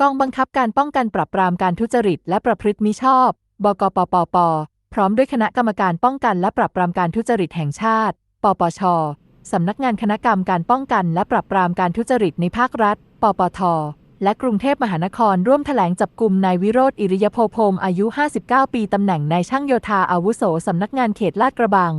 กองบังคับการป้องกันปราบปรามการทุจริตและประพฤติมิชอบ บกปปป พร้อมด้วยคณะกรรมการป้องกันและปราบปรามการทุจริตแห่งชาติ ปปช สำนักงานคณะกรรมการป้องกันและปราบปรามการทุจริตในภาครัฐ ปปท และกรุงเทพมหานครร่วมแถลงจับกลุ่มนายวิโรธอิริยโภพรมอายุ 59 ปี ตำแหน่งนายช่างโยธาอาวุโส สำนักงานเขตลาดกระบัง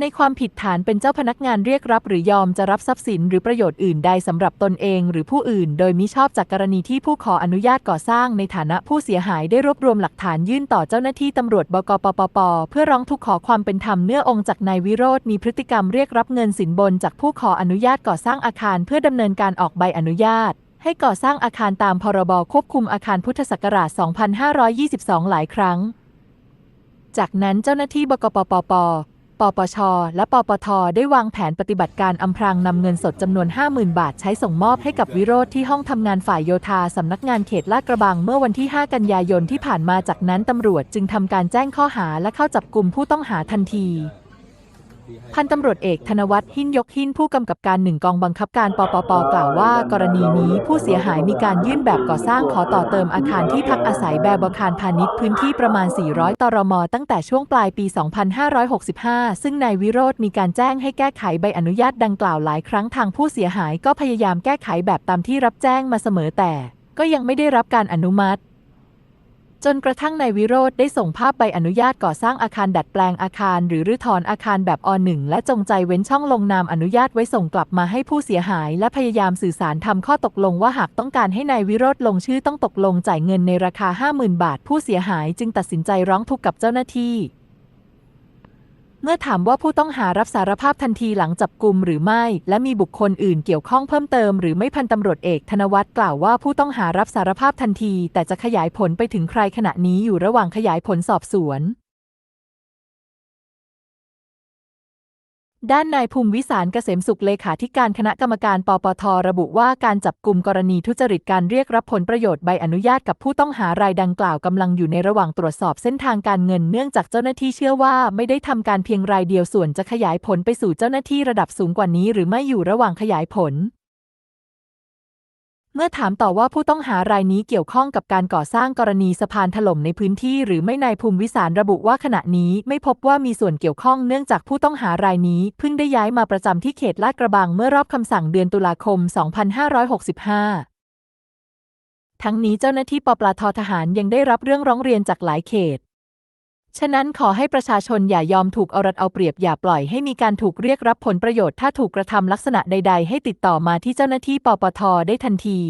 ในความผิดฐานเป็นเจ้าพนักงานเรียกรับหรือยอมจะรับทรัพย์สินหรือประโยชน์อื่นใดสำหรับตนเองหรือผู้อื่น โดยมิชอบจากกรณีที่ผู้ขออนุญาตก่อสร้างในฐานะผู้เสียหายได้รวบรวมหลักฐานยื่นต่อเจ้าหน้าที่ตำรวจบกปปป เพื่อร้องทุกข์ขอความเป็นธรรมเนื่ององจากนายวิโรธมีพฤติกรรมเรียกรับเงินสินบนจากผู้ขออนุญาตก่อสร้างอาคารเพื่อดำเนินการออกใบอนุญาตให้ก่อสร้างอาคารตามพรบควบคุมอาคารพุทธศักราช 2522 หลายครั้ง จากนั้นเจ้าหน้าที่บกปปป ปปช และปปท ได้วางแผนปฏิบัติการอำพรางนำเงินสดจำนวน 50,000 บาท ใช้ส่งมอบให้กับวิโรธที่ห้องทำงานฝ่ายโยธาสำนักงานเขตลาดกระบังเมื่อวันที่ 5 กันยายนที่ผ่านมาจากนั้นตำรวจจึงทำการแจ้งข้อหาและเข้าจับกลุ่มผู้ต้องหาทันที พันตำรวจเอกธนวัฒน์หินยกหินผู้กำกับการหนึ่งกองบังคับการปปปกล่าวว่ากรณีนี้ผู้เสียหายมีการยื่นแบบก่อสร้างขอต่อเติมอาคารที่พักอาศัยแบบอาคารพาณิชย์พื้นที่ประมาณ 400 ตรม ตั้งแต่ช่วงปลายปี 2565 ซึ่งนายวิโรธมีการแจ้งให้แก้ไขใบอนุญาตดังกล่าวหลายครั้งทางผู้เสียหายก็พยายามแก้ไขแบบตามที่รับแจ้งมาเสมอแต่ ก็ยังไม่ได้รับการอนุมัติ จนกระทั่งนายวิโรธได้ส่งภาพใบอนุญาตก่อสร้างอาคารดัดแปลงอาคาร หรือรื้อถอนอาคารแบบอหนึ่งและจงใจเว้นช่องลงนามอนุญาตไว้ส่งกลับมาให้ผู้เสียหาย และพยายามสื่อสารทำข้อตกลงว่าหากต้องการให้นายวิโรธลงชื่อต้องตกลงจ่ายเงินในราคา 50,000 บาท ผู้เสียหายจึงตัดสินใจร้องทุกข์กับเจ้าหน้าที่ เมื่อถามว่าผู้ต้องหารับสารภาพทันทีหลังจับกลุ่มหรือไม่ และมีบุคคลอื่นเกี่ยวข้องเพิ่มเติมหรือไม่พันตำรวจเอกธนวัฒน์กล่าวว่าผู้ต้องหารับสารภาพทันที แต่จะขยายผลไปถึงใครขณะนี้อยู่ระหว่างขยายผลสอบสวน ด้านนายภูมิวิสารเกษมสุขเลขาธิการคณะกรรมการปปทระบุว่าการจับกลุ่มกรณีทุจริตการเรียกรับผลประโยชน์ใบอนุญาตกับผู้ต้องหารายดังกล่าวกำลังอยู่ในระหว่างตรวจสอบเส้นทางการเงินเนื่องจากเจ้าหน้าที่เชื่อว่าไม่ได้ทำการเพียงรายเดียวส่วนจะขยายผลไปสู่เจ้าหน้าที่ระดับสูงกว่านี้ หรือไม่อยู่ระหว่างขยายผล เมื่อถามต่อว่าผู้ต้องหารายนี้เกี่ยวข้องกับการก่อสร้างกรณีสะพานถล่มในพื้นที่หรือไม่นายภูมิวิสารระบุว่าขณะนี้ไม่พบว่ามีส่วนเกี่ยวข้องเนื่องจากผู้ต้องหารายนี้เพิ่งได้ย้ายมาประจำที่เขตลาดกระบังเมื่อรอบคำสั่งเดือนตุลาคม 2565 ทั้งนี้เจ้าหน้าที่ปปลททหารยังได้รับเรื่องร้องเรียนจากหลายเขต ฉะนั้นขอให้ประชาชนอย่ายอมถูกเอารัดเอาเปรียบอย่าปล่อยให้มีการถูกเรียกรับผลประโยชน์ถ้าถูกกระทำลักษณะใด ๆ ให้ติดต่อมาที่เจ้าหน้าที่ปปทได้ทันที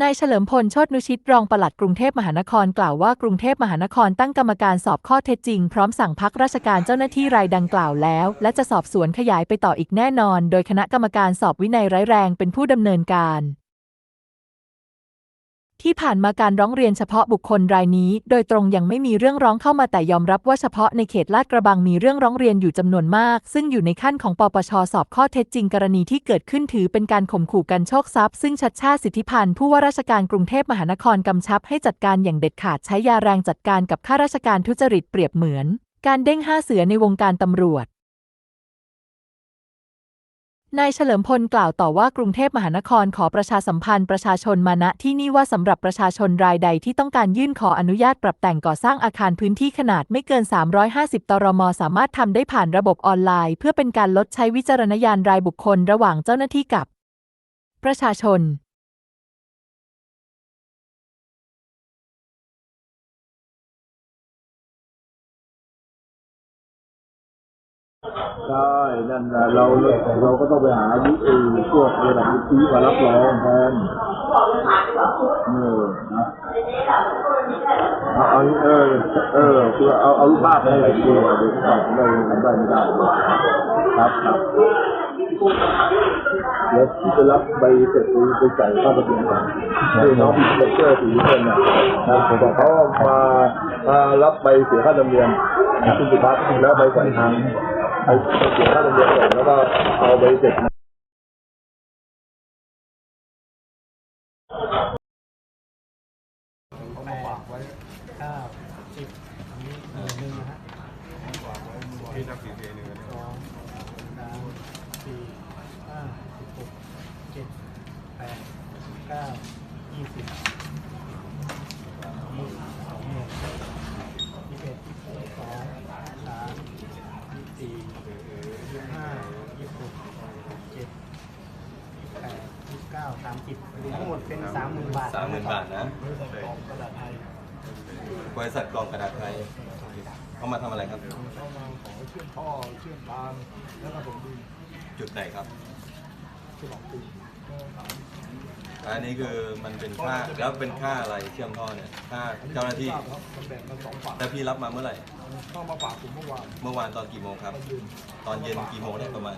นายเฉลิมพลโชตนุชิตรองปลัดกรุงเทพมหานครกล่าวว่ากรุงเทพมหานครตั้งกรรมการสอบข้อเท็จจริง พร้อมสั่งพักราชการเจ้าหน้าที่รายดังกล่าวแล้ว และจะสอบสวนขยายไปต่ออีกแน่นอน โดยคณะกรรมการสอบวินัยร้ายแรงเป็นผู้ดำเนินการ ที่ผ่านมาการร้องเรียนเฉพาะบุคคลรายนี้ โดยตรงยังไม่มีเรื่องร้องเข้ามาแต่ยอมรับว่าเฉพาะในเขตลาดกระบังมีเรื่องร้องเรียนอยู่จำนวนมาก ซึ่งอยู่ในขั้นของปปชสอบข้อเท็จจริงกรณีที่เกิดขึ้นถือเป็นการข่มขู่กันโชคทรัพย์ ซึ่งชัดชาติสิทธิพันธ์ผู้ว่าราชการกรุงเทพมหานครกำชับให้จัดการอย่างเด็ดขาดใช้ยาแรงจัดการกับข้าราชการทุจริตเปรียบเหมือน การเด้งห้าเสือในวงการตำรวจ นายเฉลิมพลกล่าวต่อว่ากรุงเทพมหานครขอประชาสัมพันธ์ประชาชนมาณที่นี่ว่าสำหรับประชาชนรายใดที่ต้องการยื่นขออนุญาตปรับแต่งก่อสร้างอาคารพื้นที่ขนาดไม่เกิน 350 ตรม สามารถทำได้ผ่านระบบออนไลน์ เพื่อเป็นการลดใช้วิจารณญาณรายบุคคลระหว่างเจ้าหน้าที่กับ ประชาชน ใช่นั่นแหละเราเราก็ต้องไปหาวิธีพวกระดับวิธีมารับรองแทนเออนะเอาเออเออคือเอาเอารูปภาพให้ดูเดี๋ยวตอบได้ได้ไม่ได้ครับครับเดี๋ยวที่จะรับใบเสร็จไปจ่ายค่าประกันก่อนให้น้องพิเศษสีเงินนะนะผมบอกเขามามารับใบเสียค่าธรรมเนียมคุณสุภัสแล้วใบก่อนทาง ไปเสียค่าธรรมเนียมก่อนแล้วก็เอาใบเสร็จมา แปดเก้าสิบอันนี้หนึ่งหนึ่งนะฮะ พี่นับสี่เดือนหนึ่ง สองสามสี่ห้าหกเจ็ด ยี่สิบห้ายี่สิบหกเจ็ดยี่สิบแปดยี่สิบเก้าสามสิบทั้งหมดเป็นสามหมื่นบาท สามหมื่นบาทนะ บริษัทกองกระดาษไทย บริษัทกล่องกระดาษไทย เขามาทำอะไรครับ เข้ามาขอเชื่อมท่อเชื่อมตามแล้วก็ผมดูจุดไหนครับที่บอกตีอันนี้คือมันเป็นค่าแล้วเป็นค่าอะไรเชื่อมท่อเนี่ยค่าเจ้าหน้าที่มันแบ่งกันสองฝั่งแต่พี่รับมาเมื่อไหร่ เข้ามาฝากผมเมื่อวานเมื่อวานตอนกี่โมงครับตอนเย็นตอนเย็นกี่โมงเนี่ยประมาณ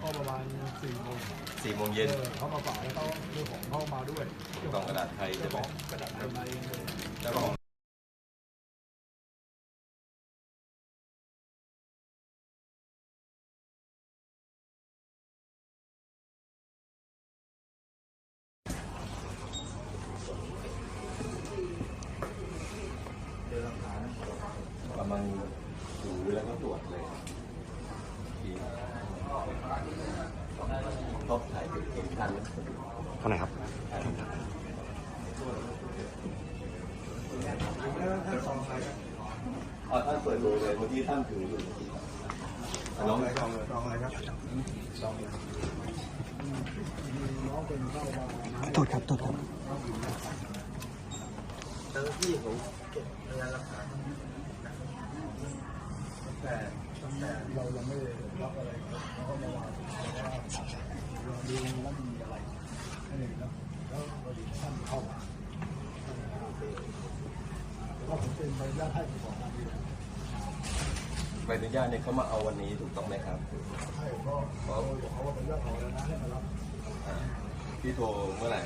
ก็ประมาณสี่โมงสี่โมงเย็นออเขามาฝากแล้วเขาเจ้าของเข้ามาด้วยกล่องกระดาษไทยใช่เจ้าไหมของกระดาษไทยมาเองเลยเจ้าของ อ๋อท่านเปิดดูเลยเมื่อกี้ท่านถืออยู่น้อะน้องลองอะไรครับน้องเป็นเข้ามาโทษครับโทษครับเจ้าหน้าที่ผมเก็บพยานหลักฐานแต่แต่เรายังไม่รับอะไรเขาก็มาวางว่าเราดูแล้วมีอะไรนั่นเองนะ แล้วพอดีท่านเข้ามาแล้วผมเป็นใบอนุญาตให้ก่อนหน้านี้แล้วใบอนุญาตเนี่ยเขามาเอาวันนี้ถูกต้องไหมครับให้ก็เขาบอกเขาว่าเป็นเรื่องของแล้วนะให้มารับอ่าพี่โทรเมื่อไหร่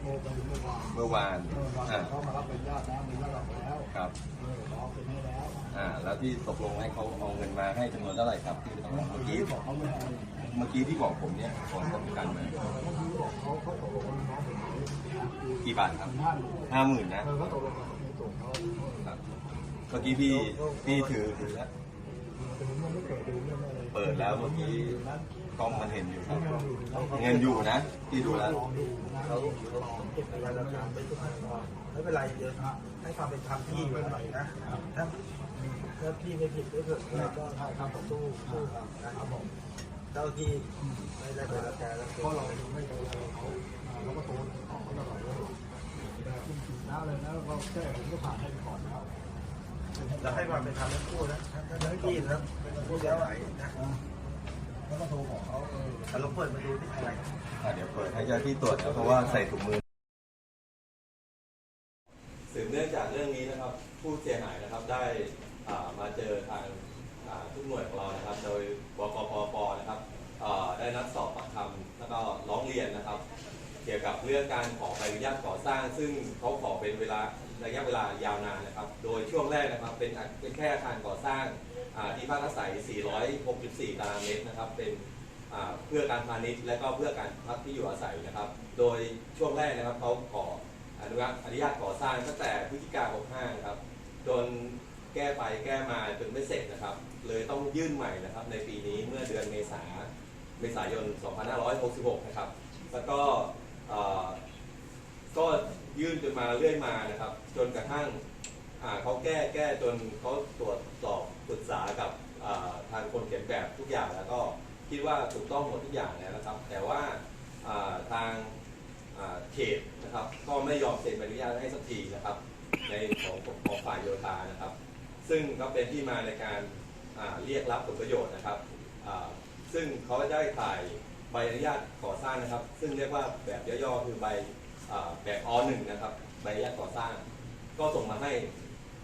โทรไปเมื่อวานเมื่อวานเมื่อวานอ่าเขามารับเป็นญาตินะเป็นญาติเราแล้วครับเออเราเป็นให้แล้วอ่าแล้วที่ตกลงให้เขาเอาเงินมาให้จำนวนเท่าไหร่ครับที่ต้องเมื่อกี้บอกเขาไม่ให้ เมื่อกี้ที่บอกผมเนี่ยก่อนต้องกันมาเมื่อกี้บอกเขาเขาตกลงกับน้องผมกี่บาทครับห้าหมื่นห้าหมื่นนะเออเขาตกลงกับในส่งเขาครับเมื่อกี้พี่พี่ถือถือแล้วแต่ผมยังไม่เปิดดูเรื่องอะไรเปิดแล้วเมื่อกี้กล้องมันเห็นอยู่ครับเงินอยู่ในนั้นเงินอยู่นะพี่ดูแล้วลองดูนะเขาเก็บพยานหลักฐานไปทุกขั้นตอนไม่เป็นไรเดี๋ยวให้ความเป็นธรรมพี่ไปหน่อยนะถ้าถ้าพี่ไม่ผิดก็เถอะก็ใช่ครับผมสู้สู้นะครับผม เจ้าที่ไม่ได้ไปรังแกแล้วเพราะเราไม่ไปอะไรเขาเราก็โทรออกเขาตลอดเลยแต่คุณผิดนะเลยนะเราแก้ผมก็ผ่านให้ก่อนนะครับเราให้ความเป็นธรรมทั้งคู่นะทั้งทั้งที่นะเป็นผู้เสียหายนะแล้วก็โทรบอกเขาเออแต่เราเปิดมาดูที่อะไรเดี๋ยวเปิดให้เจ้าที่ตรวจนะเพราะว่าใส่ถุงมือสืบเนื่องจากเรื่องนี้นะครับ ผู้เสียหายนะครับได้มาเจอทาง ทุกหน่วยของเรานะครับ โดยบกปปนะครับได้นัดสอบปากคำแล้วก็ร้องเรียนนะครับ เกี่ยวกับเรื่องการขอใบอนุญาตก่อสร้าง ซึ่งเขาขอเป็นเวลาระยะเวลายาวนานนะครับ โดยช่วงแรกนะครับเป็นเป็นแค่อาคารก่อสร้างที่พักอาศัย 464 ตารางเมตรนะครับ เป็นเพื่อการพาณิชย์และก็เพื่อการพักที่อยู่อาศัยนะครับ โดยช่วงแรกนะครับเขาขออนุญาตอนุญาตก่อสร้างตั้งแต่พฤศจิกายน65นะครับ จน แก้ไปแก้มาจนไม่เสร็จนะครับ เลยต้องยื่นใหม่นะครับ ในปีนี้เมื่อเดือนเมษาเมษายน 2566 นะครับ แล้วก็ก็ยื่นจนมาเรื่อยมานะครับ จนกระทั่งเขาแก้แก้จนเขาตรวจสอบปรึกษากับทางคนเขียนแบบทุกอย่างแล้วก็คิดว่าถูกต้องหมดทุกอย่างแล้วนะครับ แต่ว่าทางเขตนะครับ ก็ไม่ยอมเซ็นใบอนุญาตให้สักทีนะครับ ในของของฝ่ายโยธานะครับ ซึ่งก็เป็นที่มาในการาเรียกรับผลประโยชน์นะครับ ซึ่งเขาได้ถ่ายใบอนุญาตก่อสร้างนะครับ ซึ่งเรียกว่าแบบย่อๆคือใบแบบอหนึ่งนะครับ ใบอนุญาตก่อสร้าง ก็ส่งมาให้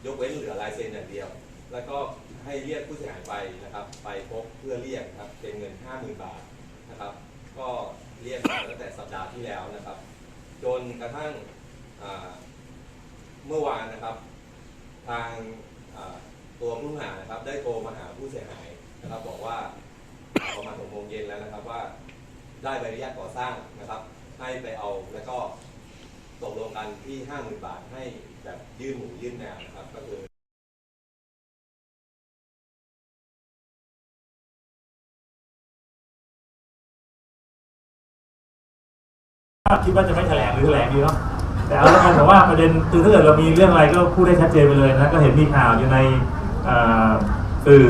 ยกเว้นเหลือลายเซ็นอย่างเดียว แล้วก็ให้เรียกผู้เสียหายไปนะครับ ไปพบเพื่อเรียกครับเป็นเงิน 50,000 บาทนะครับ ก็เรียกมาตั้งแต่สัปดาห์ที่แล้วนะครับ จนกระทั่งเมื่อวานนะครับ ทาง ตัวผู้หานะครับได้โทรมาหาผู้เสียหายนะครับบอกว่าประมาณหกโมงเย็นแล้วนะครับว่า ได้ใบอนุญาตก่อสร้างนะครับ ให้ไปเอาแล้วก็ตกลงกันที่ห้าหมื่นบาทให้แบบยื่นหมูยื่นแมวนะครับ ก็คือคิดว่าจะไม่แถลงหรือแถลงดีเนาะ แต่เอาแล้วกันแต่ว่าประเด็นคือถ้าเกิดเรามีเรื่องอะไรก็พูดได้ชัดเจนไปเลยนะก็เห็นมีข่าวอยู่ในสื่อ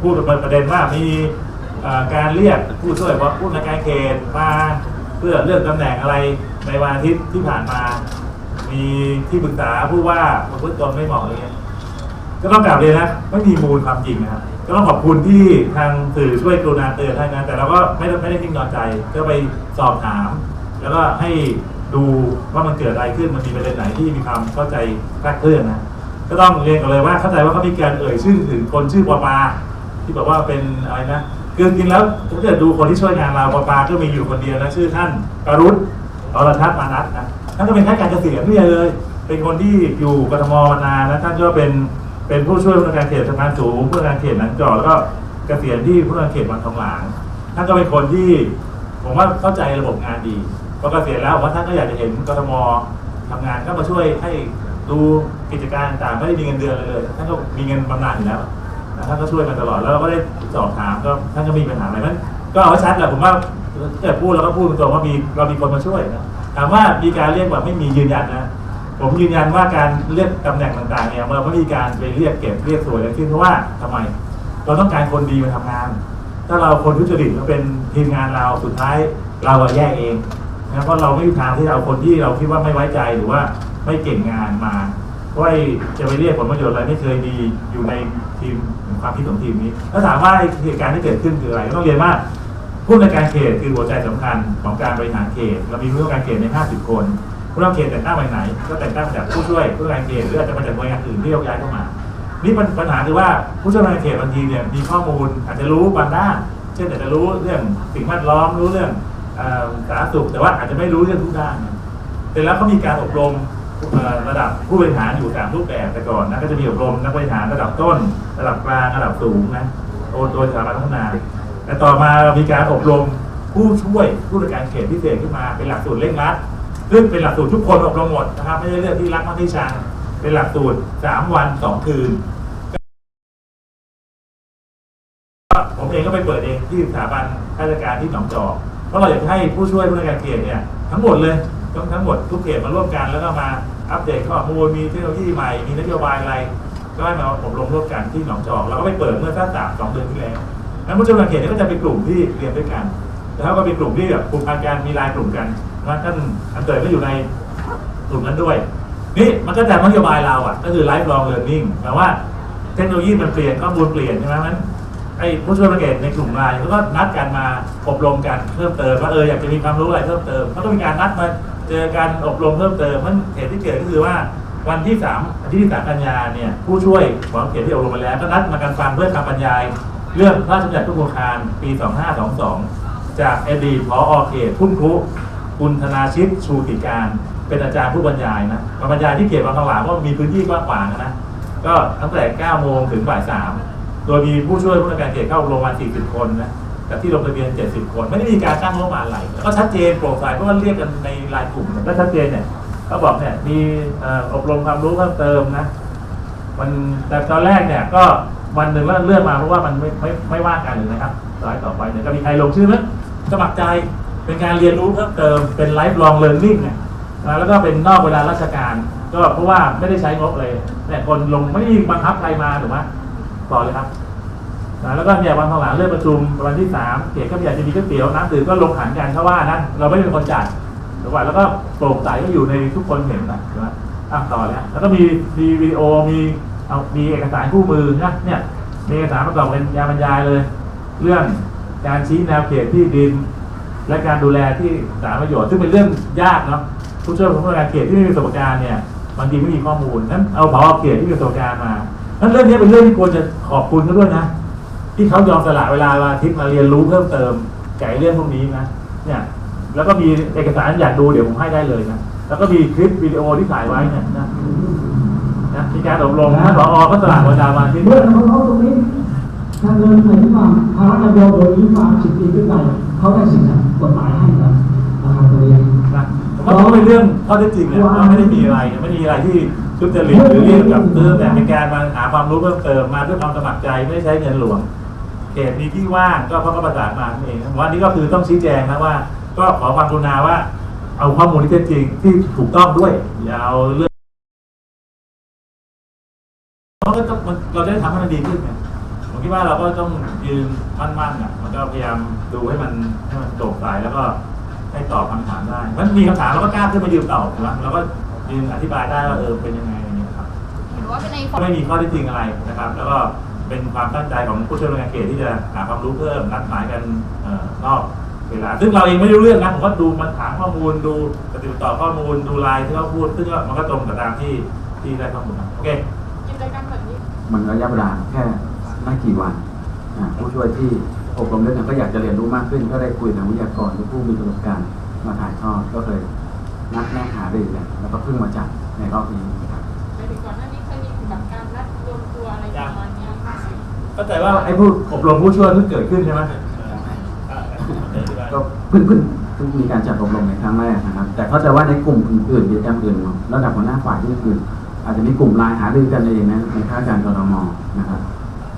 พูดเป็นประเด็นว่ามีการเรียกผู้ช่วยว่าผู้ในวยการเขตมาเพื่อเลือกตำแหน่งอะไรในวันอาทิตย์ที่ผ่านมา มีที่ปรึกษาผู้ว่าประพฤติตนไม่เหมาะอะไรเงี้ยก็ต้องกลับเลยนะ ไม่มีมูลความจริงนะครับก็ต้องขอบคุณที่ทางสื่อช่วยกรุณาเตือนให้นะแต่เราก็ไม่ได้ไม่ได้ทิ้งนอนใจก็ไปสอบถาม แล้วก็ให้ ดูว่ามันเกิดอะไรขึ้นมันมีประเด็นไหนที่มีความเข้าใจคลาดเคลื่อนนะก็ต้องเรียนกันเลยว่าเข้าใจว่าเขามีการเอ่ยชื่อถึงคนชื่อปอปาที่บอกว่าเป็นอะไรนะคือจริงแล้วถ้าเกิดดูคนที่ช่วยงานเราปอปาก็มีอยู่คนเดียวนะชื่อท่านกรุณอรทัศน์มานัทนะท่านก็เป็นข้าราชการเกษียณนี่เลย เป็นคนที่อยู่กทมมานานนะท่านก็เป็นเป็นผู้ช่วยผู้การเขตสำนักงานสูงผู้การเขตหนังจอแล้วก็เกษียณที่ผู้การเขตวังทองหลางท่านก็เป็นคนที่ผมว่าเข้าใจระบบงานดี พอเกษียณแล้วว่าท่านก็อยากจะเห็นกทมทำงานก็มาช่วยให้ดูกิจการต่างไม่ได้มีเงินเดือนเลยท่านก็มีเงินบำนาญอยู่แล้วท่านก็ช่วยมาตลอดแล้วเราก็ได้สอบถามก็ท่านก็มีปัญหาอะไรนั้นก็เอาให้ชัดแหละผมว่าเกิดพูดเราก็พูดตรงว่ามีเรามีคนมาช่วยนะถามว่ามีการเรียกแบบไม่มียืนยันนะผมยืนยันว่าการเรียกตำแหน่งต่างๆเนี่ยเราไม่มีการไปเรียกเก็บเรียกสวยอะไรขึ้นเพราะว่าทำไม เราต้องการคนดีมาทำงาน ถ้าเราคนทุจริตมาเป็นทีมงานเราสุดท้ายเราอะแย่เอง นะเพราะเราไม่มีทางที่จะเอาคนที่เราคิดว่าไม่ไว้ใจหรือว่าไม่เก่งงานมาเพราะจะไปเรียกผลประโยชน์อะไรไม่เคยมีอยู่ในทีมความคิดของทีมนี้ถ้าถามว่าเหตุการณ์ที่เกิดขึ้นคืออะไรก็ต้องเรียนว่าผู้ในการเขตคือหัวใจสำคัญของการบริหารเขต เรามีผู้ในการเขตใน 50 คนผู้นวยกาเขตแต่งตั้งไปไหน ก็แต่งตั้งมาจากผู้ช่วยผู้ในการเขตหรืออาจจะมาจากหน่วยงานอื่นที่ยกย้ายเข้ามา นี่ปัญหาคือว่าผู้ช่วยในการเขตบางทีเนี่ยมีข้อมูลอาจจะรู้บางด้าน เช่นอาจจะรู้เรื่องสิ่งแวดล้อมรู้เรื่อง สาธารณสุขแต่ว่าอาจจะไม่รู้เรื่องทุกด้านเสร็จแล้วเขามีการอบรมระดับผู้บริหารอยู่สามรูปแบบแต่ก่อนนะก็จะมีอบรมนักบริหารระดับต้น ระดับกลางระดับสูงนะโดยโดยสถาบันพัฒนา แต่ต่อมาเรามีการอบรมผู้ช่วยผู้บริการเขตพิเศษขึ้นมาเป็นหลักสูตรเร่งรัดซึ่งเป็นหลักสูตรทุกคนอบรมหมดนะครับไม่ใช่เรื่องที่รักมากที่ชังเป็นหลักสูตรสามวันสองคืนผมเองก็ไปเปิดเองที่สถาบันราชการที่หนองจอก เพราะเราอยากให้ผู้ช่วยผู้ในการเขตเนี่ยทั้งหมดเลยทั้งทั้งหมดทุกเขตมาร่วมกันแล้วก็มาอัปเดตข้อมูลมีเทคโนโลยีใหม่มีนโยบายอะไร ก็ให้มาอบรมร่วมกันที่หนองจอกเราก็ไปเปิดเมื่อสักสามสองเดือนที่แล้วนั้นผู้ช่วยผู้ในการเขตเนี่ยก็จะเป็นกลุ่มที่เรียนด้วยกันแล้วก็เป็นกลุ่มที่แบบกลุ่มการมีไลน์กลุ่มกันว่าท่านอันเตยก็อยู่ในกลุ่มนั้นด้วยนี่มันก็จะนโยบายเราอะก็คือ lifelong learning แปลว่าเทคโนโลยีมันเปลี่ยนข้อมูลเปลี่ยนใช่ไหมมัน ไอ้ผู้ช่วยสังเกตในกลุ่มไลน์เขาก็นัดกันมาอบรมกันเพิ่มเติมว่าเอออยากจะมีความรู้อะไรเพิ่มเติมเขาก็มีการนัดมาเจอการอบรมเพิ่มเติมมันเหตุที่เกิดก็คือว่าวันที่สามอาทิตย์ที่สามกันยาเนี่ยผู้ช่วยของเขตที่อบรมมาแล้วก็นัดมากันฟังเพื่อคำบรรยาย เรื่องพระราชบัญญัติผู้ปกครองปี 2522 จากอดีตผอเขตทุ่งครุคุณธนาชิตชูติการ เป็นอาจารย์ผู้บรรยายนะบรรยายที่เขตบางทองหลางว่ามีพื้นที่กว้างขวางนะก็ตั้งแต่9โมงถึงบ่าย3 โดยมีผู้ช่วยผู้ในการเขตเข้าโรงพยาบาล40 คนนะแต่ที่ลงทะเบียน 70 คน ไม่ได้มีการตั้งงบประมาณอะไรแล้วก็ชัดเจนโปร่งใสเพราะว่าเรียกกันในรายกลุ่มก็ชัดเจนเนี่ยเขาบอกเนี่ยมีอบรมความรู้เพิ่มเติมนะมันแต่ตอนแรกเนี่ยก็วันหนึ่งแล้วเลื่อนมาเพราะว่ามันไม่ไม่ไม่ว่ากันเลยนะครับต่อไปต่อไปเนี่ยก็มีใครลงชื่อไหมสมัครใจเป็นการเรียนรู้เพิ่มเติมเป็น lifelong learning เนี่ยแล้วก็เป็นนอกเวลาราชการ ก็เพราะว่าไม่ได้ใช้งบเลยเนี่ยคนลงไม่ได้บังคับใครมาถูกไหม ต่อเลยครับนะแล้วก็เนี่ยวันทองหลังเริ่มประชุมวันที่สามเขตก็อยากจะมีก๋วยเตี๋ยวน้ำดื่มก็ลงขันกันเขาว่านะเราไม่เป็นคนจัดถูกป่ะแล้วก็โปร่งใสก็อยู่ในทุกคนเห็นนะถูกไหมอะต่อแล้วแล้วก็มีมีวิดีโอมีเอามีเอกสารคู่มือนะเนี่ยมีเอกสารประกอบเป็นยาบรรยายเลย เรื่องการชี้แนวเขตที่ดิน และการดูแลที่สารประโยชน์ซึ่งเป็นเรื่องยากเนาะผู้ช่วยผู้ว่าการเขตที่ไม่มีประสบการณ์เนี่ยบางทีไม่มีข้อมูลนั้นเอาผอเขตที่มีประสบการณ์มา นั้นเรื่องนี้เป็นเรื่องที่ควรจะขอบคุณเขาด้วยนะ ที่เขายอมสละเวลาวันอาทิตย์มาเรียนรู้เพิ่มเติมแก่เรื่องพวกนี้นะเนี่ยแล้วก็มีเอกสารอยากดูเดี๋ยวผมให้ได้เลยนะแล้วก็มีคลิปวิดีโอที่ถ่ายไว้เนี่ยนะนะมีการอบรมท่านผอก็สละเวลาวันอาทิตย์เมื่อเขาเขาตรงนี้ทางเดินไหนที่ว่าภาระการโยนโดยนี้ความสิบปีขึ้นไปเขาได้สิ่งนั้นกฎหมายให้ครับนะครับตรงนี้นะผมว่าต้องเป็นเรื่องข้อเท็จจริงนะว่าไม่ได้มีอะไรไม่ได้มีอะไรที่ ทุจริตหรือเรียกกับซื้อแต่เป็นการมาหาความรู้เพิ่มเติมมาด้วยความสมัครใจไม่ใช้เงินหลวงเขตมีที่ว่างก็เพราะเขาประสานมาเองว่านี่ก็คือต้องชี้แจงนะว่า ก็ขอความกรุณาว่า เอาข้อมูลที่เท็จริงที่ถูกต้องด้วยอย่าเอาเรื่องเราก็ต้องเราจะได้ทำให้มันดีขึ้นไงผมคิดว่าเราก็ต้องยืนมั่นๆอะมันก็พยายามดูให้มันให้มันโปร่งใสแล้วก็ให้ตอบคำถามได้มันมีคำถามเราก็กล้าขึ้นมายืนตอบถูกไหมเราก็ ยืนอธิบายได้ว่าเออเป็นยังไงอย่างเงี้ยครับหรือว่าเป็นในไม่มีข้อเท็จจริงอะไรนะครับ แล้วก็เป็นความตั้งใจของผู้ช่วยราชการเขตที่จะหาความรู้เพิ่มนัดหมายกันเอ่อนอกเวลาซึ่งเราเองไม่รู้เรื่องนะผมก็ดูมันถามข้อมูลดูปฏิบัติต่อข้อมูลดูไลน์ที่เขาพูดซึ่งก็มันก็ตรงกับตามที่ที่ได้ข้อมูลมาโอเคกิจกรรมแบบนี้มันระยะเวลาแค่ไม่กี่วันอ่าผู้ช่วยที่อบรมเรื่องนั้นก็อยากจะเรียนรู้มากขึ้น ก็ได้คุยกับวิทยากรหรือผู้มีประสบการณ์มาถ่ายทอดก็เลย นัดแนะหารือกันแล้วก็เพิ่งมาจัดในรอบนี้นะครับหมายถึงก่อนหน้านี้เคยมีแบบการนัดรวมตัวอะไรประมาณเนี้ยค่ะเข้าใจว่าไอ้ผู้อบรมผู้ช่วยเพิ่งเกิดขึ้นใช่ไหมก็เพิ่งเพิ่งเพิ่งมีการจัดอบรมในครั้งแรกนะครับ แต่เข้าใจว่าในกลุ่มอื่นๆกิจกรรมอื่นระดับหัวหน้าฝ่ายที่อื่นอาจจะมีกลุ่มไลน์หารือกันเองนะในข้าราชการกรมนะครับ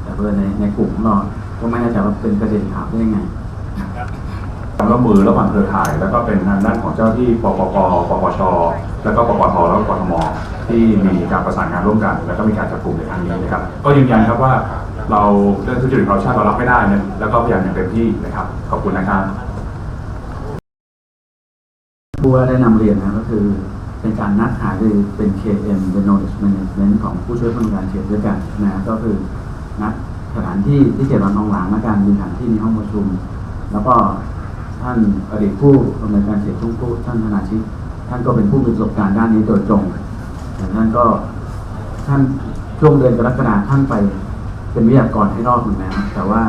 แต่เพื่อในในกลุ่มของเราก็ไม่แน่ใจว่าเป็นประเด็นข่าวได้ยังไง ความร่วมมือระหว่างเครือข่าย แล้วก็เป็นทางด้านของเจ้าที่ปปปปปช แล้วก็ปปทแล้วก็กทมที่มีการประสานงานร่วมกัน แล้วก็มีการจับกลุ่มในครั้งนี้นะครับ ก็ยืนยันครับว่าเราเรื่องทุจริตคอร์รัปชันเรารับไม่ได้นะแล้วก็พยายามอย่างเต็มที่นะครับ ขอบคุณนะครับผู้ว่าได้นำเรียนนะก็คือเป็นการนัดหารือเป็น KM เป็น Knowledge Management ของผู้ช่วยผู้อำนการเขตด้วยกันนะก็คือนัดสถานที่ที่เขตบางทองหลางและการมีสถานที่ในห้องประชุม แล้วก็ ท่านอดีตผู้อำนวยการเขตทุกผู้ท่านธนาชิตท่านก็เป็นผู้มีประสบการณ์ด้านนี้โดยตรงแต่ท่านก็ท่านช่วงเดือนกรกฎาคมท่านไปเป็นวิทยากรให้รอบหนึ่งแล้วแต่ว่า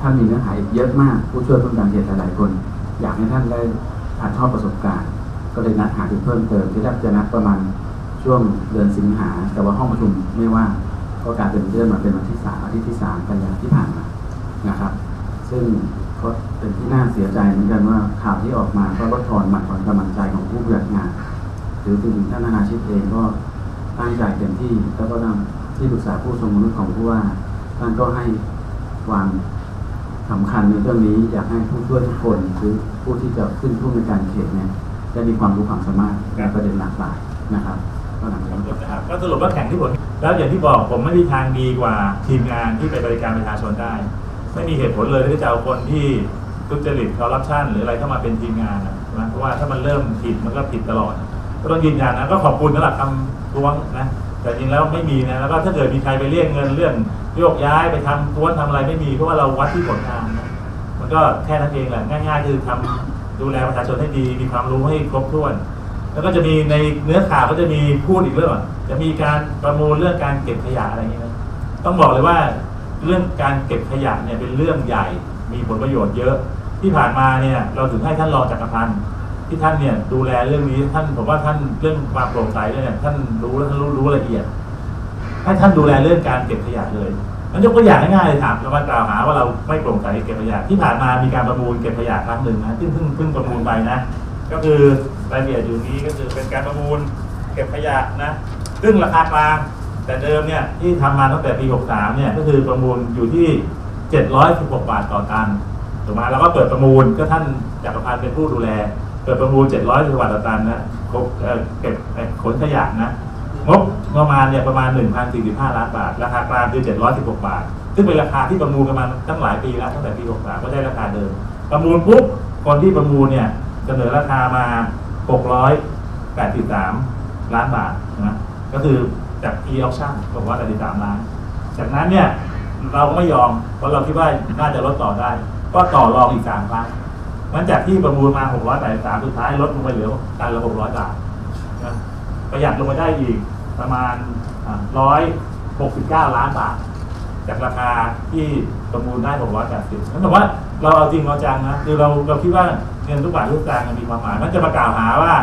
ท่านมีเนื้อหาอีกเยอะมากผู้ช่วยผู้อำนวยการเขตหลายคน อยากให้ท่านได้ถ่ายทอดประสบการณ์ ก็เลยนัดหารือเพิ่มเติมที่แรกจะนัดประมาณช่วงเดือนสิงหา แต่ว่าห้องประชุมไม่ว่าก็กลารเป็นเลื่อนมาเป็นวันที่สามอาทิตย์ที่สามกันยายนที่ผ่านมานะครับ ซึ่ง ก็เป็นที่น่าเสียใจเหมือนกันว่าข่าวที่ออกมาก็ลดทอนหมั่นทอนกำลังใจของผู้ปฏิบัติงาน หรือถึงท่านนานาชิตเองก็ตั้งใจเต็มที่แล้วก็ทางที่ปรึกษาผู้ทรงคุณวุฒิของผู้ว่าท่านก็ให้ความสำคัญในเรื่องนี้อยากให้ผู้ช่วยทุกคนหรือผู้ที่จะขึ้นผู้ในวยการเขตเนี่ยได้มีความรู้ความสามารถในประเด็นหลากหลายนะครับก็หลังจากนี้นะครับก็สรุปว่าแข่งที่ผลแล้วอย่างที่บอกผมไม่มีทางดีกว่าทีมงานที่ไปบริการประชาชนได้ ไม่มีเหตุผลเลยที่จะเอาคนที่ทุจริตคอร์รัปชันหรืออะไรเข้ามาเป็นทีมงานนะเพราะว่าถ้ามันเริ่มผิดมันก็ผิดตลอด ก็ต้องยืนยันนะก็ขอบคุณสำหรับคำท้วงนะแต่จริงแล้วไม่มีนะแล้วก็ถ้าเกิดมีใครไปเรียกเงินเรื่องโยกย้ายไปทำท้วนทำอะไรไม่มีเพราะว่าเราวัดที่ผลงานนะมันก็แค่นั้นเองแหละง่าย ๆ คือทำดูแลประชาชนให้ดีมีความรู้ให้ครบถ้วน แล้วก็จะมีในเนื้อข่าวก็จะมีพูดอีกเรื่องจะมีการประมูลเรื่องการเก็บขยะอะไรอย่างนี้นะต้องบอกเลยว่า เรื่องการเก็บขยะเนี่ยเป็นเรื่องใหญ่มีผลประโยชน์เยอะ ที่ผ่านมาเนี่ยเราถึงให้ท่านรองจักรพันธ์ที่ท่านเนี่ยดูแลเรื่องนี้ท่านผมว่าท่านเรื่องความโปร่งใสเนี่ยท่านรู้และท่านรู้รู้ละเอียด ให้ท่านดูแลเรื่องการเก็บขยะเลยมันยกตัวอย่างง่ายๆเลยถามเรามากล่าวหาว่าเราไม่โปร่งใสเก็บขยะที่ผ่านมามีการประมูลเก็บขยะครั้งหนึ่งนะซึ่งเพิ่งเพิ่งประมูลไปนะ ก็คือรายละเอียดอยู่นี้ก็คือเป็นการประมูลเก็บขยะนะซึ่งราคากลาง แต่เดิมเนี่ยที่ทำมาตั้งแต่ปี 63 เนี่ยก็คือประมูลอยู่ที่ 716 บาทต่อตันถูกไหมแล้วก็เปิดประมูลก็ท่านจักรพันธ์เป็นผู้ดูแล เปิดประมูล716บาทต่อตันนะครบเอ่อเก็บเอ่อขนขยะนะงบประมาณเนี่ยประมาณ 1,045 ล้านบาท ราคากลางคือ 716 บาท ซึ่งเป็นราคาที่ประมูลกันมาตั้งหลายปีแล้วตั้งแต่ปี 63 ก็ได้ราคาเดิม ประมูลปุ๊บคนที่ประมูลเนี่ยเสนอราคามา 683 ล้านบาทนะก็คือ จาก e-auction บอกว่า83ล้านจากนั้นเนี่ยเราก็ไม่ยอมเพราะเราคิดว่าน่าจะลดต่อได้ ก็ต่อรองอีก3ครั้งมันจากที่ประมูลมา683สุดท้ายลดลงไปเหลือตันละ600 บาทนะประหยัดลงไปได้อีกประมาณอ่า169 ล้านบาท จากราคาที่ประมูลได้ผมว่า80นั่นแปลว่าเราเอาจริงเอาจังนะคือเราเราคิดว่าเงินทุกบาททุกสตางค์มันมีความหมาย มันจะมากล่าวหาว่า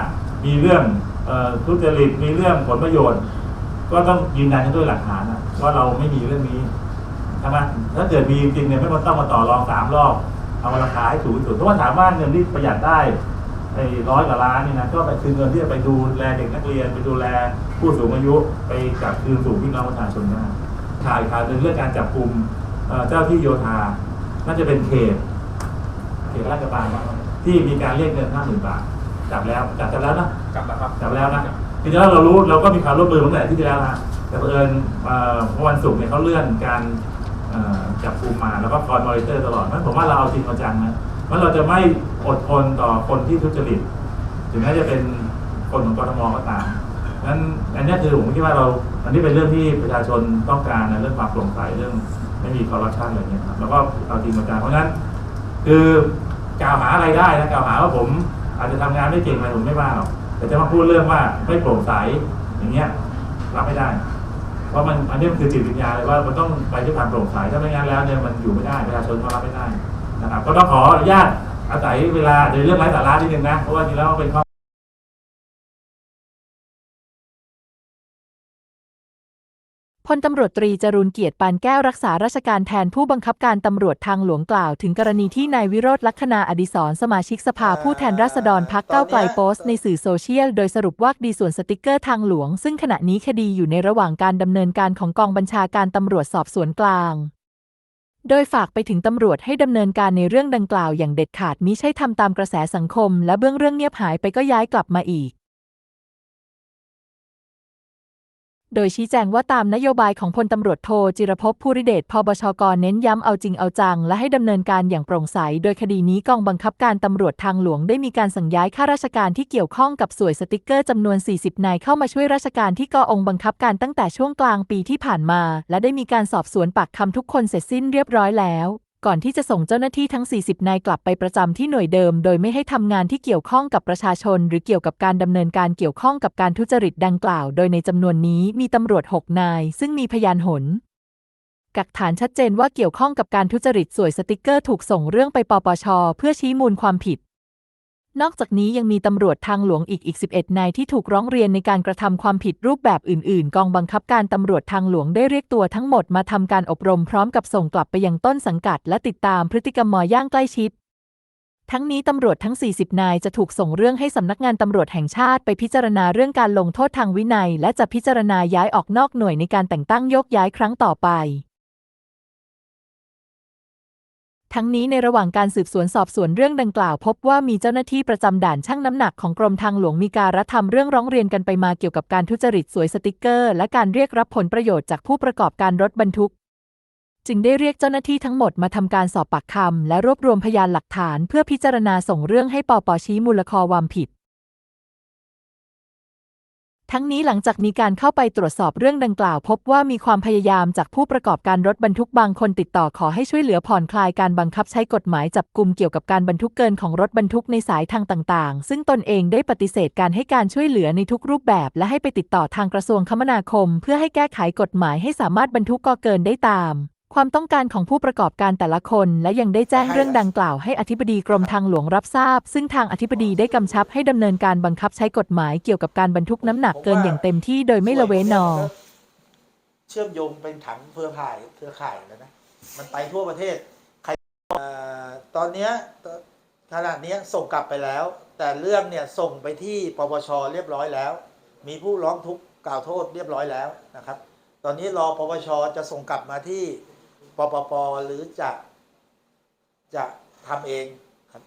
มีเรื่องออทุจริตมีเรื่องผลประโยชน์ ก็ต้องยืนยันกันด้วยหลักฐานนะว่าเราไม่มีเรื่องนี้ใช่ไหมถ้าเกิดมีจริงๆเนี่ยไม่ต้องมาต่อรองสามรอบเอาราคาให้สูงที่สุดเพราะว่าถามว่าเงินที่ประหยัดได้ไอ้ร้อยกว่าล้านนี่นะก็ไปคือเงินที่จะไปดูแลเด็กนักเรียนไปดูแลผู้สูงอายุไปกลับคืนสู่พี่น้องประชาชนได้ข่าวอีกข่าวหนึ่งเรื่องการจับกลุ่มเอ่อเจ้าที่โยธา น่าจะเป็นเขตเขตราชบัณฑที่มีการเรียกเงินห้าหมื่นบาทจับแล้วจับจับแล้วนะกลับมาครับจับแล้วนะ ทีนี้เรารู้เราก็มีความร่วมมือตั้งแต่ที่แล้วนะแต่เผอิญเอ่อเมื่อวันศุกร์เนี่ยเขาเลื่อนการจับกุมมาแล้วก็คอยมอนิเตอร์ตลอดนั้นผมว่าเราเอาจริงเอาจังนะว่าเราจะไม่อดทนต่อคนที่ทุจริตถึงแม้จะเป็นคนของกรทมก็ตามนั้นอันนี้คือผมคิดว่าเราอันนี้เป็นเรื่องที่ประชาชนต้องการนะเรื่องความโปร่งใสเรื่องไม่มีคอร์รัปชันอะไรเงี้ยครับแล้วก็เอาจริงเอาจังเพราะฉะนั้น คือกล่าวหาอะไรได้นะกล่าวหาว่าผมอาจจะทำงานไม่เก่งอะไรผมไม่ว่าหรอก แต่จะมาพูดเรื่องว่าไม่โปร่งใสอย่างเงี้ยรับไม่ได้ เพราะมันอันนี้มันคือจิตวิญญาณเลยว่ามันต้องไปด้วยความโปร่งใสถ้าไม่งั้นแล้วเนี่ยมันอยู่ไม่ได้ประชาชนก็รับไม่ได้นะครับก็ต้องขออนุญาตอาศัยเวลาในเรื่องไร้สาระนิดนึงนะเพราะว่าจริงแล้วเป็นข้อ ลตำรวจตรีจรูนเกียรติปานแก้วรักษาราชการแทนผู้บังคับการตำรวจทางหลวงกล่าวถึงกรณีที่นายวิโรธลักษณาอดิศรสมาชิกสภาผู้แทนราษฎรพักเก้าไกลโพสต์ในสื่อโซเชียล โดยสรุปว่าดีส่วนสติกเกอร์ทางหลวง ซึ่งขณะนี้คดีอยู่ในระหว่างการดำเนินการของกองบัญชาการตำรวจสอบสวนกลาง โดยฝากไปถึงตำรวจให้ดำเนินการในเรื่องดังกล่าวอย่างเด็ดขาดมิใช่ทำตามกระแสสังคม และเบื้องเรื่องเงียบหายไปก็ย้ายกลับมาอีก โดยชี้แจงว่าตามนโยบายของพลตำรวจโทจิรภพภูริเดชพบชกเน้นย้ำเอาจริงเอาจัง และให้ดำเนินการอย่างโปร่งใส โดยคดีนี้กองบังคับการตำรวจทางหลวงได้มีการสั่งย้ายข้าราชการที่เกี่ยวข้องกับสวยสติกเกอร์จำนวน 40 นายเข้ามาช่วยราชการที่กองบังคับการตั้งแต่ช่วงกลางปีที่ผ่านมา และได้มีการสอบสวนปากคำทุกคนเสร็จสิ้นเรียบร้อยแล้ว ก่อนที่จะส่งเจ้าหน้าที่ทั้ง 40 นายกลับไปประจำที่หน่วยเดิม โดยไม่ให้ทำงานที่เกี่ยวข้องกับประชาชน หรือเกี่ยวกับการดำเนินการเกี่ยวข้องกับการทุจริตดังกล่าว โดยในจำนวนนี้มีตำรวจ 6 นาย ซึ่งมีพยานหนกักฐานชัดเจนว่าเกี่ยวข้องกับการทุจริตสวยสติกเกอร์ถูกส่งเรื่องไปปปช เพื่อชี้มูลความผิด นอกจากนี้ยังมีตำรวจทางหลวงอีกอีก 11 นายที่ถูกร้องเรียนในการกระทำความผิดรูปแบบอื่น ๆ กองบังคับการตำรวจทางหลวงได้เรียกตัวทั้งหมดมาทำการอบรมพร้อมกับส่งกลับไปยังต้นสังกัด และติดตามพฤติกรรมมอย่างใกล้ชิด ทั้งนี้ตำรวจทั้ง 40 นายจะถูกส่งเรื่องให้สำนักงานตำรวจแห่งชาติไปพิจารณาเรื่องการลงโทษทางวินัย และจะพิจารณาย้ายออกนอกหน่วยในการแต่งตั้งโยกย้ายครั้งต่อไป ทั้งนี้ในระหว่างการสืบสวนสอบสวนเรื่องดังกล่าว พบว่ามีเจ้าหน้าที่ประจำด่านช่างน้ำหนักของกรมทางหลวงมีการรับทำเรื่องร้องเรียนกันไปมาเกี่ยวกับการทุจริตสวยสติกเกอร์ และการเรียกรับผลประโยชน์จากผู้ประกอบการรถบรรทุก จึงได้เรียกเจ้าหน้าที่ทั้งหมดมาทำการสอบปากคำและรวบรวมพยานหลักฐาน เพื่อพิจารณาส่งเรื่องให้ปปชี้มูลคอความผิด ทั้งนี้หลังจากมีการเข้าไปตรวจสอบเรื่องดังกล่าว พบว่ามีความพยายามจากผู้ประกอบการรถบรรทุกบางคนติดต่อขอให้ช่วยเหลือผ่อนคลายการบังคับใช้กฎหมายจับกลุ่มเกี่ยวกับการบรรทุกเกินของรถบรรทุกในสายทางต่างๆ ซึ่งตนเองได้ปฏิเสธการให้การช่วยเหลือในทุกรูปแบบ และให้ไปติดต่อทางกระทรวงคมนาคม เพื่อให้แก้ไขกฎหมายให้สามารถบรรทุกกอเกินได้ตาม ความต้องการของผู้ประกอบการแต่ละคน และยังได้แจ้งเรื่องดังกล่าวให้อธิบดีกรมทางหลวงรับทราบ ซึ่งทางอธิบดีได้กำชับให้ดำเนินการบังคับใช้กฎหมายเกี่ยวกับการบรรทุกน้ำหนักเกินอย่างเต็มที่โดยไม่ละเว้นนอ เชื่อมโยงเป็นถังเครือข่ายเครือข่ายแล้วนะ มันไปทั่วประเทศ ใครเอ่อตอนเนี้ยขนาดเนี้ยส่งกลับไปแล้ว แต่เรื่องเนี่ยส่งไปที่ปปชเรียบร้อยแล้ว มีผู้ร้องทุกข์กล่าวโทษเรียบร้อยแล้วนะครับ ตอนนี้รอปปชจะส่งกลับมาที่ ปปปหรือจะจะทำเองครับ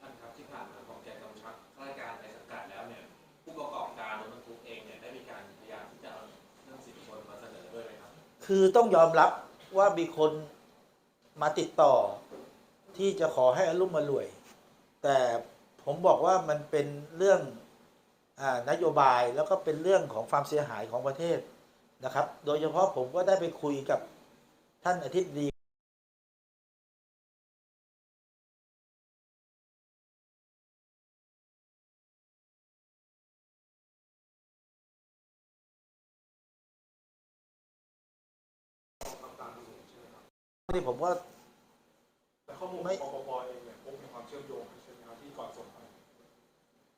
ท่านครับที่ผ่านมาของแกกำชับข้าราชการในสังกัดแล้วเนี่ยผู้ประกอบการรถบรรทุกเองเนี่ยได้มีการพยายามที่จะเอาเรื่องสิทธิชนมาเสนอด้วยไหมครับ คือต้องยอมรับว่ามีคนมาติดต่อ ที่จะขอให้อารมณ์มารวย แต่ผมบอกว่ามันเป็นเรื่องอานโยบายแล้วก็เป็นเรื่องของความเสียหายของประเทศนะครับ โดยเฉพาะผมก็ได้ไปคุยกับ ท่านอธิบดีนี่ผมว่าแต่ข้อมูลไม่ปปปเองเนี่ยพบมีความเชื่อมโยงใช่ไหมครับที่ก่อนส่งไป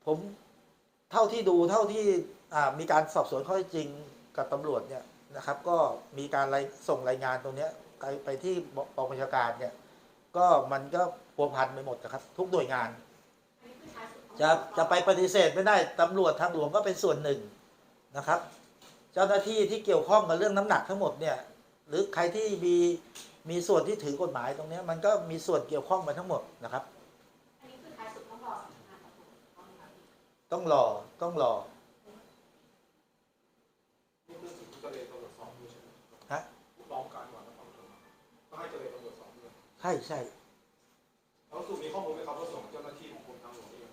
ผมเท่าที่ดูเท่าที่อ่ามีการสอบสวนข้อเท็จจริงกับตำรวจเนี่ย นะครับ ก็มีการรายส่งรายงานตรงเนี้ยไปไปที่กองบัญชาการเนี่ย ก็มันก็พัวพันไปหมดนะครับ ทุกหน่วยงานจะจะไปปฏิเสธไม่ได้ตำรวจทางหลวงก็เป็นส่วนหนึ่งนะครับ เจ้าหน้าที่ที่เกี่ยวข้องกับเรื่องน้ำหนักทั้งหมดเนี่ย หรือใครที่มีมีส่วนที่ถือกฎหมายตรงเนี้ยมันก็มีส่วนเกี่ยวข้องมาทั้งหมดนะครับ อันนี้คือท้ายสุดต้องรอสำนักงานตำรวจต้องไหมคะต้องรอต้องรอ นี่เรื่องสิทธิทะเลตำรวจสอบด้วยใช่ไหม ฮะ ร้องการหวังและความถูก ใช่ใช่แล้วสุดมีข้อมูลไหมครับว่าส่วนของเจ้าหน้าที่ของกรมทางหลวงเอง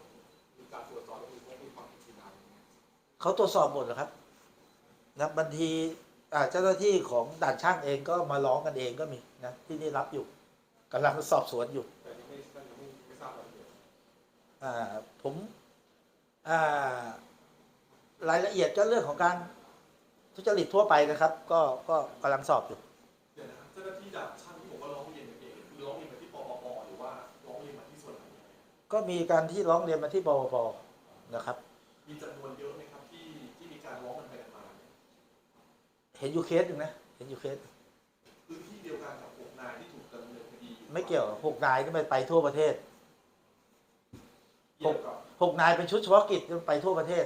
มีการตรวจสอบและมีพบมีความผิดที่ใดเขาตรวจสอบหมดนะครับนะบางทีอ่าเจ้าหน้าที่ของด่านช่างเองก็มาร้องกันเองก็มีนะที่นี่รับอยู่กำลังสอบสวนอยู่แต่ยังไม่ท่านยังไม่ไม่ทราบรายละเอียดอ่าผมอ่ารายละเอียดก็เรื่องของการทุจริตทั่วไปนะครับ ก็ก็กำลังสอบอยู่เดี๋ยวนะครับเจ้าหน้าที่ด่านช่าง ก็มีการที่ร้องเรียนมาที่ปปปนะครับ มีจำนวนเยอะไหมครับที่ที่มีการร้องกันไปกันมาเนี่ยเห็นอยู่เคสหนึ่งนะ เห็นอยู่เคสพื้นที่เดียวกันกับหกนายที่ถูกดำเนินคดีอยู่ไม่เกี่ยวหกนายที่ไปไปทั่วประเทศเกี่ยวกับหกนายเป็นชุดเฉพาะกิจไปทั่วประเทศ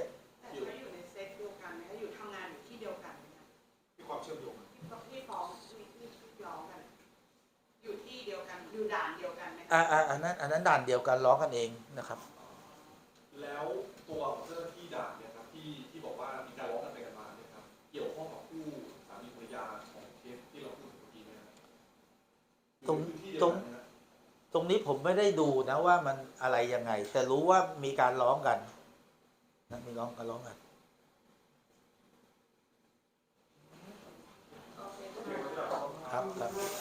อ่าอ่าอันนั้นอันนั้นด่านเดียวกันร้องกันเองนะครับ แล้วตัวของเจ้าหน้าที่ด่านเนี่ยครับที่ที่บอกว่ามีการร้องกันไปกันมาเนี่ยครับเกี่ยวข้องกับผู้สามีภรรยาของเคสที่เราพูดถึงเมื่อกี้ไหมครับตรงอยู่ในพื้นที่เดียวตรงกันไหมครับตรงนี้ผมไม่ได้ดูนะว่ามันอะไรยังไง แต่รู้ว่ามีการร้องกันนะมีร้องกันร้องกันครับครับ